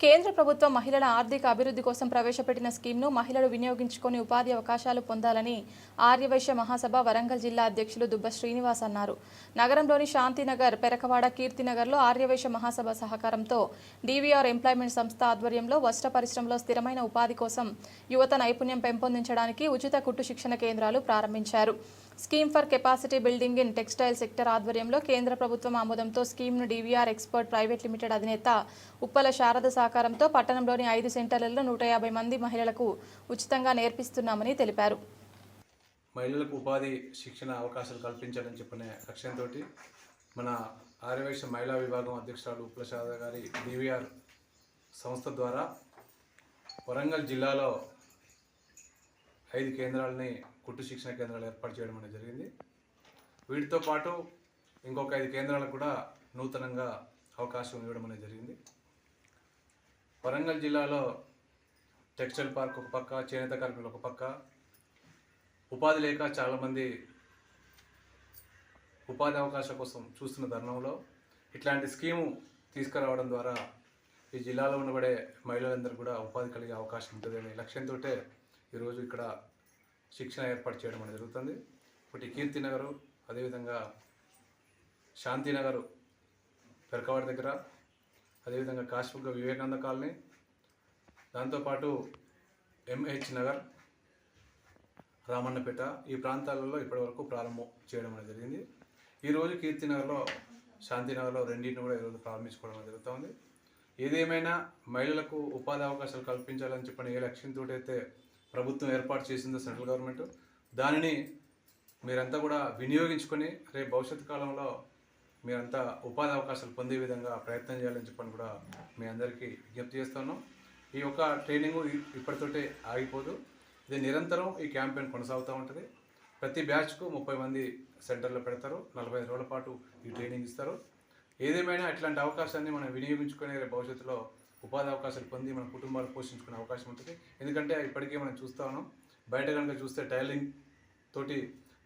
కేంద్ర ప్రభుత్వం మహిళల ఆర్థిక అభివృద్ధి కోసం ప్రవేశపెట్టిన స్కీమ్ను మహిళలు వినియోగించుకొని ఉపాధి అవకాశాలు పొందాలని ఆర్యవైశ్య మహాసభ వరంగల్ జిల్లా అధ్యక్షులు దుబ్బ శ్రీనివాస్ అన్నారు. నగరంలోని శాంతినగర్ పెరకవాడ కీర్తినగర్లో ఆర్యవైశ్య మహాసభ సహకారంతో డీవీఆర్ ఎంప్లాయ్మెంట్ సంస్థ ఆధ్వర్యంలో వస్త్ర పరిశ్రమలో స్థిరమైన ఉపాధి కోసం యువత నైపుణ్యం పెంపొందించడానికి ఉచిత కుట్టు శిక్షణ కేంద్రాలు ప్రారంభించారు. Scheme for capacity building in textile sector ఆధ్వర్యంలో కేంద్ర ప్రభుత్వం ఆమోదంతో స్కీమ్ను డీవీఆర్ ఎక్స్పర్ట్ ప్రైవేట్ లిమిటెడ్ అధినేత ఉప్పల శారద సహకారంతో పట్టణంలోని ఐదు సెంటర్లలో నూట యాభై మంది మహిళలకు ఉచితంగా నేర్పిస్తున్నామని తెలిపారు. మహిళలకు ఉపాధి శిక్షణ అవకాశాలు కల్పించాలని చెప్పిన లక్ష్యంతో మన ఆర్యవేశ మహిళా విభాగం అధ్యక్షురాలు ఉప్పల శారద గారి డీవీఆర్ సంస్థ ద్వారా వరంగల్ జిల్లాలో ఐదు కేంద్రాలని కుట్టు శిక్షణ కేంద్రాలు ఏర్పాటు చేయడం అనేది జరిగింది. వీటితో పాటు ఇంకొక ఐదు కేంద్రాలకు కూడా నూతనంగా అవకాశం ఇవ్వడం అనేది జరిగింది. వరంగల్ జిల్లాలో టెక్స్టైల్ పార్క్ ఒక పక్క చేనేత కార్మికులు ఒక పక్క. ఉపాధి లేక చాలామంది ఉపాధి అవకాశాల కోసం చూస్తున్న తరుణంలో ఇట్లాంటి స్కీము తీసుకురావడం ద్వారా ఈ జిల్లాలో ఉండబడే మహిళలందరూ కూడా ఉపాధి కలిగే అవకాశం ఉంటుంది అనే లక్ష్యంతో ఈరోజు ఇక్కడ శిక్షణ ఏర్పాటు చేయడం అనేది జరుగుతుంది. ఒకటి కీర్తినగర్ అదేవిధంగా శాంతినగర్ పెరకవాడ దగ్గర అదేవిధంగా కాశ్మీర్ వివేకానంద కాలనీ దాంతోపాటు ఎంహెచ్ నగర్ రామన్నపేట ఈ ప్రాంతాలలో ఇప్పటివరకు ప్రారంభం చేయడం అనేది జరిగింది. ఈరోజు కీర్తినగర్లో శాంతినగర్లో రెండింటిని కూడా ఈరోజు ప్రారంభించుకోవడం అనేది జరుగుతుంది ఏదేమైనా మహిళలకు ఉపాధి అవకాశాలు కల్పించాలని చెప్పిన ఏ లక్ష్యంతో అయితే ప్రభుత్వం ఏర్పాటు చేసిందో సెంట్రల్ గవర్నమెంట్. దానిని మీరంతా కూడా వినియోగించుకొని రేపు భవిష్యత్ కాలంలో మీరంతా ఉపాధి అవకాశాలు పొందే విధంగా ప్రయత్నం చేయాలని చెప్పని కూడా మీ అందరికీ విజ్ఞప్తి చేస్తున్నాం. ఈ యొక్క ట్రైనింగ్ ఇప్పటితోటే ఆగిపోదు. ఇది నిరంతరం ఈ క్యాంపెయిన్ కొనసాగుతూ ఉంటుంది. ప్రతి బ్యాచ్కు ముప్పై మంది సెంటర్లో పెడతారు. నలభై ఐదు రోజుల పాటు ఈ ట్రైనింగ్ ఇస్తారు. ఏదేమైనా ఇట్లాంటి అవకాశాన్ని మనం వినియోగించుకునే భవిష్యత్తులో ఉపాధి అవకాశాలు పొంది మన కుటుంబాలు పోషించుకునే అవకాశం ఉంటుంది. ఎందుకంటే ఇప్పటికే మనం చూస్తా ఉన్నాం. బయట కనుక చూస్తే టైలింగ్ తోటి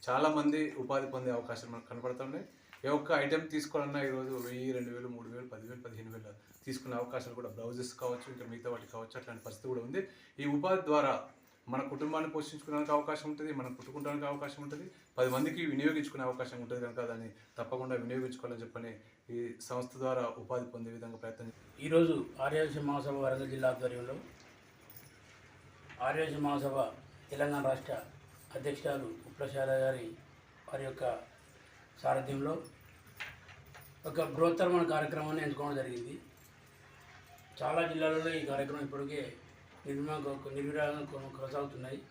చాలామంది ఉపాధి పొందే అవకాశాలు మనకు కనపడుతున్నాయి ఏ ఒక్క ఐటెం తీసుకోవాలన్నా ఈరోజు వెయ్యి రెండు వేలు మూడు వేలు పదివేలు పదిహేను వేలు తీసుకునే అవకాశాలు కూడా బ్లౌజెస్ కావచ్చు ఇంకా మిగతా వాటికి కావచ్చు అట్లాంటి పరిస్థితి కూడా ఉంది. ఈ ఉపాధి ద్వారా మన కుటుంబాన్ని పోషించుకోవడానికి అవకాశం ఉంటుంది మనం పుట్టుకుంటానికి అవకాశం ఉంటుంది పది మందికి వినియోగించుకునే అవకాశం ఉంటుంది కనుక దాన్ని తప్పకుండా వినియోగించుకోవాలని చెప్పని ఈ సంస్థ ద్వారా ఉపాధి పొందే విధంగా ప్రయత్నం ఈరోజు ఆర్యవైశ్య మహాసభ వరంగల్ జిల్లా ఆధ్వర్యంలో ఆర్యవైశ్య మహాసభ తెలంగాణ రాష్ట్ర అధ్యక్షురాలు ఉప్రశార గారి వారి యొక్క సారథ్యంలో ఒక బృహత్తరమైన కార్యక్రమాన్ని ఎంచుకోవడం జరిగింది. చాలా జిల్లాలలో ఈ కార్యక్రమం ఇప్పటికే నిర్మా నిర్విరాగంగా కొనసాగుతున్నాయి.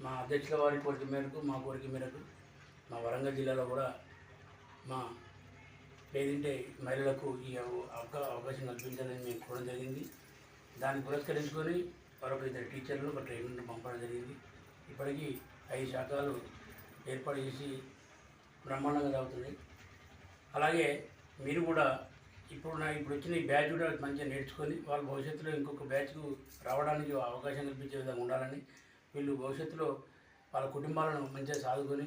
మా అధ్యక్షుల వారి కోరిక మేరకు మా కోరిక మేరకు మా వరంగల్ జిల్లాలో కూడా మా పేదింటే మహిళలకు ఈ అవకా- అవకాశం కల్పించాలని మేము కోరడం జరిగింది. దాన్ని పురస్కరించుకొని మరొక ఇద్దరు టీచర్లు ఒక ట్రైనర్ను పంపడం జరిగింది. ఇప్పటికీ ఐదు శాఖలు ఏర్పాటు చేసి బ్రహ్మాండంగా సాగుతున్నాయి. అలాగే మీరు కూడా ఇప్పుడు నా ఇప్పుడు వచ్చిన ఈ బ్యాచ్ కూడా మంచిగా నేర్చుకొని వాళ్ళ భవిష్యత్తులో ఇంకొక బ్యాచ్కు రావడానికి అవకాశం కల్పించే విధంగా ఉండాలని వీళ్ళు భవిష్యత్తులో వాళ్ళ కుటుంబాలను మంచిగా సాదుకొని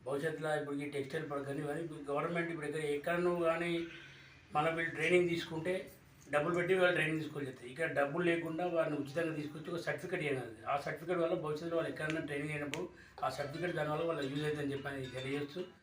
భవిష్యత్తులో ఇప్పుడు ఈ టెక్స్టైల్ పడకని కానీ గవర్నమెంట్ ఇప్పుడు ఎక్కడ ఎక్కడనూ కానీ మన వీళ్ళు ట్రైనింగ్ తీసుకుంటే డబ్బులు పెట్టి వాళ్ళు ట్రైనింగ్ తీసుకొని చెప్తారు ఇక్కడ డబ్బులు లేకుండా వారిని ఉచితంగా తీసుకొచ్చి ఒక సర్టిఫికేట్ ఇవ్వాలి ఆ సర్టిఫికేట్ వల్ల భవిష్యత్తులో వాళ్ళు ఎక్కడైనా ట్రైనింగ్ అయినప్పుడు ఆ సర్టిఫికేట్ దానివల్ల వాళ్ళ యూజ్ అవుతుందని చెప్పని తెలియజేస్తూ